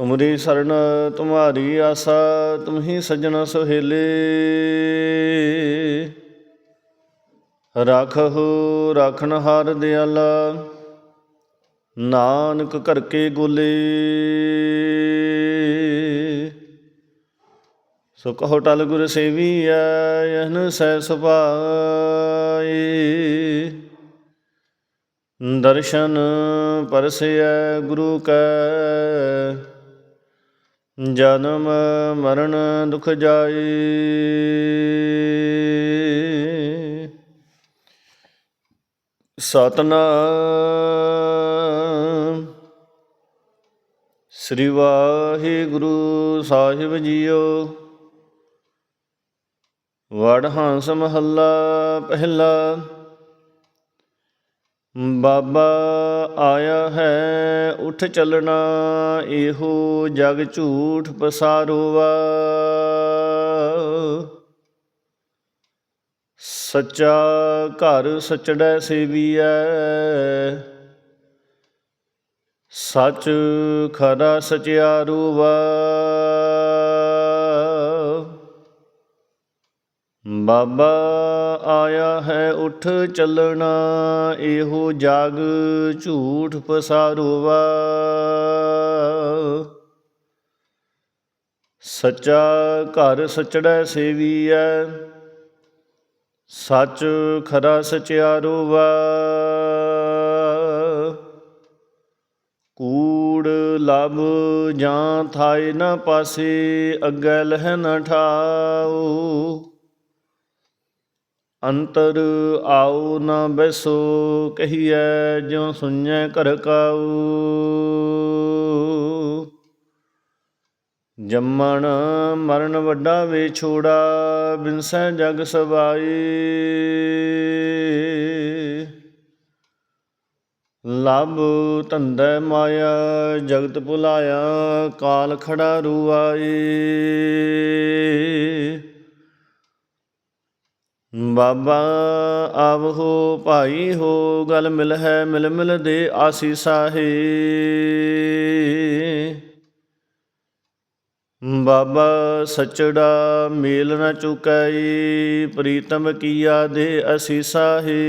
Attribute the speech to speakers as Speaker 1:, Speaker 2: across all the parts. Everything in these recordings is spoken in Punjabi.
Speaker 1: ਤੁਮਰੀ ਸਰਣ ਤੁਮਾਰੀ ਆਸਾ, ਤੁਮਹੀ ਸਜਣ ਸੁਹੇਲੇ। ਰਾਖਹੁ ਰਾਖਨ ਹਾਰ ਦਿਆਲਾ, ਨਾਨਕ ਕਰਕੇ ਗੋਲੇ। ਸੋ ਕਹੋ ਟਲ ਗੁਰ ਸੇਵੀਐ ਯਹਨ ਸੈ ਸੁਭਾਏ। ਦਰਸ਼ਨ ਪਰਸੈ ਗੁਰੂ ਕੈ ਜਨਮ ਮਰਨ ਦੁਖ ਜਾਈ। ਸਤਨਾਮ। ਸ੍ਰੀ ਵਾਹਿਗੁਰੂ ਸਾਹਿਬ ਜੀਓ। ਵੜ ਹੰਸ ਮਹੱਲਾ ਪਹਿਲਾ। ਬਾਬਾ ਆਇਆ ਹੈ ਉਠ ਚੱਲਣਾ ਇਹੋ ਜਗ ਝੂਠ ਪਸਾਰੋਵਾ ਸੱਚਾ ਘਰ ਸਚੜੈ ਸੇਵੀਐ ਸੱਚ ਖਰਾ ਸਚਿਆਰੂ ਸਚਿਆਰੂਵਾ ਬਾਬਾ ਆਇਆ ਹੈ ਉਠ ਚੱਲਣਾ, ਇਹੋ ਜਗ ਝੂਠ ਪਸਾਰੋਵਾ। ਸੱਚਾ ਘਰ ਸਚੜੈ ਸੇਵੀਐ, ਸੱਚ ਖਰਾ ਸਚਿਆਰੋਵਾ ਕੂੜ ਲਬ ਜਾਂ ਥਾਇ ਨ ਪਾਸੇ, ਅੱਗੇ ਲਹਿ ਨ ਠਾਉ ਅੰਤਰ ਆਉ ਨਾ ਬੈਸੋ, ਕਹੀਐ ਜਿਉ ਸੁਣੈ ਘਰ ਕਾਉ। ਜੰਮਣ ਮਰਨ ਵੱਡਾ ਵੇ ਛੋੜਾ, ਬਿਨਸੈ ਜਗ ਸਵਾਈ। ਲਬ ਧੰਦੈ ਮਾਇਆ, ਜਗਤ ਭੁਲਾਇਆ, ਕਾਲ ਖੜਾ ਰੂਆਈ। ਬਾਬਾ ਆਵ ਹੋ ਭਾਈ ਹੋ, ਗਲ ਮਿਲ ਹੈ ਮਿਲ ਮਿਲ ਦੇ ਆਸੀਸਾ ਹੈ ਬਾਬਾ ਸਚੜਾ ਮੇਲ ਨ ਚੁਕੈ ਪ੍ਰੀਤਮ ਕੀਆ ਦੇ ਅਸੀਸਾ ਹੈ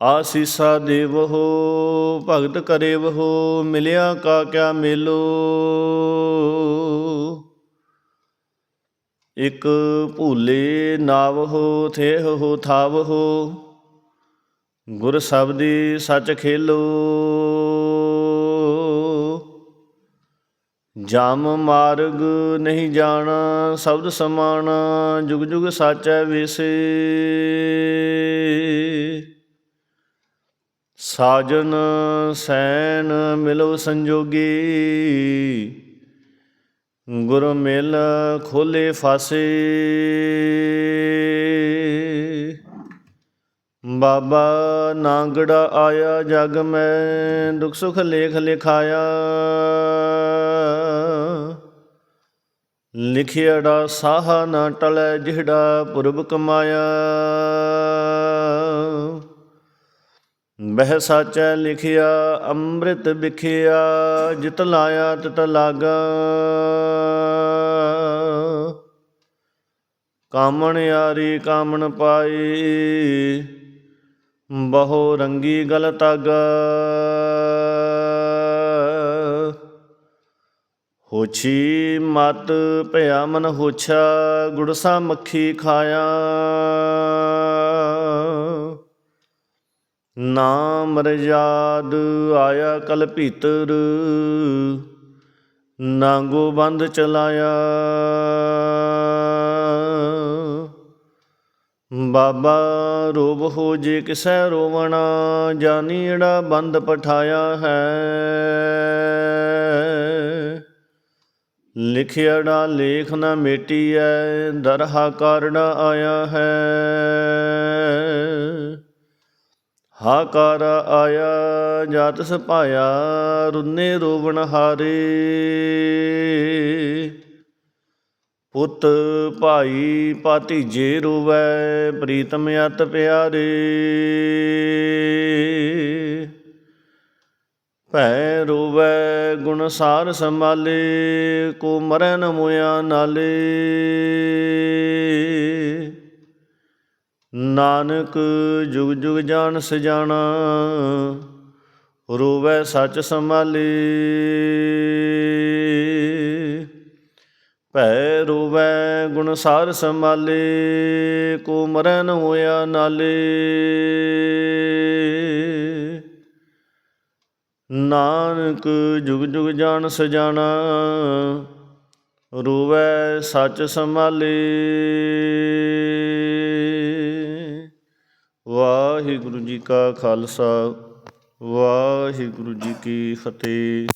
Speaker 1: ਆਸੀਸਾ ਦੇਵਹੋ ਭਗਤ ਕਰੇਵਹੋ ਮਿਲਿਆ ਕਾ ਕਿਆ ਮੇਲੋ। ਇਕ ਭੂਲੇ ਨਾਵਹੋ, ਥੇਹੋ ਥਾਵਹੋ। ਗੁਰ ਸਬਦੀ ਸੱਚ ਖੇਲੋ। ਜਮ ਮਾਰਗ ਨਹੀਂ ਜਾਣਾ, ਸ਼ਬਦ ਸਮਾਣਾ, ਜੁਗ ਜੁਗ ਸਾਚੈ ਵਿਸੇ। ਸਾਜਨ ਸੈਨ ਮਿਲੋ ਸੰਜੋਗੀ। ਗੁਰ ਮਿਲ ਖੋਲੇ ਫਾਸੇ। ਬਾਬਾ ਨਾਂਗੜਾ ਆਇਆ, ਜਗ ਮੈਂ ਦੁਖ ਸੁਖ ਲੇਖ ਲਿਖਾਇਆ। ਲਿਖਿਆੜਾ ਸਾਹ ਨਾ ਟਲੈ, ਜਿਹੜਾ ਪੁਰਬ ਕਮਾਇਆ। ਬਹਿ ਸਾਚੈ ਲਿਖਿਆ, ਅੰਮ੍ਰਿਤ ਵਿਖਿਆ, ਜਿਤ ਲਾਇਆ ਤਿਤ ਲਾਗਾ। ਕਾਮਣ ਯਾਰੀ ਕਾਮਣ ਪਾਈ, ਬਹੁ ਰੰਗੀ ਗਲ ਤਾਗਾ। ਹੋਛੀ ਮਤ ਭਇਆ ਮਨ ਹੋਛਾ ਗੁੜਸਾ ਮੱਖੀ ਖਾਇਆ। ਨਾਮ ਰਜਾਦ ਆਇਆ ਕਲ ਭੀਤਰ, ਨਾਂਗੋ ਬੰਦ ਚਲਾਇਆ। ਬਾਬਾ ਰੋਬ ਹੋ ਜੇ ਕਿਸੈ ਰੋਵਣਾ ਜਾਨੀੜਾ ਬੰਦ ਪਠਾਇਆ ਹੈ। ਲਿਖਿਆੜਾ ਲੇਖ ਨਾ ਮੇਟੀ ਮੇਟੀਐ, ਦਰਹਾ ਕਾਰਣਾ ਆਇਆ ਹੈ। ਹਾਕਾਰ ਆਇਆ ਜਾਤ ਸਪਾਇਆ ਰੁੰਨੇ ਰੋਵਣ ਹਾਰੇ। ਪੁੱਤ ਭਾਈ ਭਾਤੀਜੇ ਰੋਵੈ, ਪ੍ਰੀਤਮ ਅਤ ਪਿਆਰੇ। ਭੈ ਰੋਵੈ, ਗੁਣ ਸਾਰ ਸੰਭਾਲੇ, ਕੋ ਮਰੈ ਨ ਮੋਇਆ ਨਾਲੇ। ਨਾਨਕ ਜੁਗ ਜੁਗ ਜਾਣ ਸਜਾਣਾ, ਰੋਵੈ ਸੱਚ ਸੰਭਾਲੇ। ਭੈ ਰੋਵੈ ਗੁਣ ਸਾਰ ਸੰਭਾਲੇ, ਕੋ ਮਰਨ ਹੋਇਆ ਨਾਲੇ। ਨਾਨਕ ਜੁਗ ਜੁਗ ਜਾਣ ਸਜਾਣਾ, ਰੋਵੈ ਸੱਚ ਸੰਭਾਲੇ। ਵਾਹਿਗੁਰੂ ਜੀ ਕਾ ਖਾਲਸਾ, ਵਾਹਿਗੁਰੂ ਜੀ ਕੀ ਫਤਿਹ।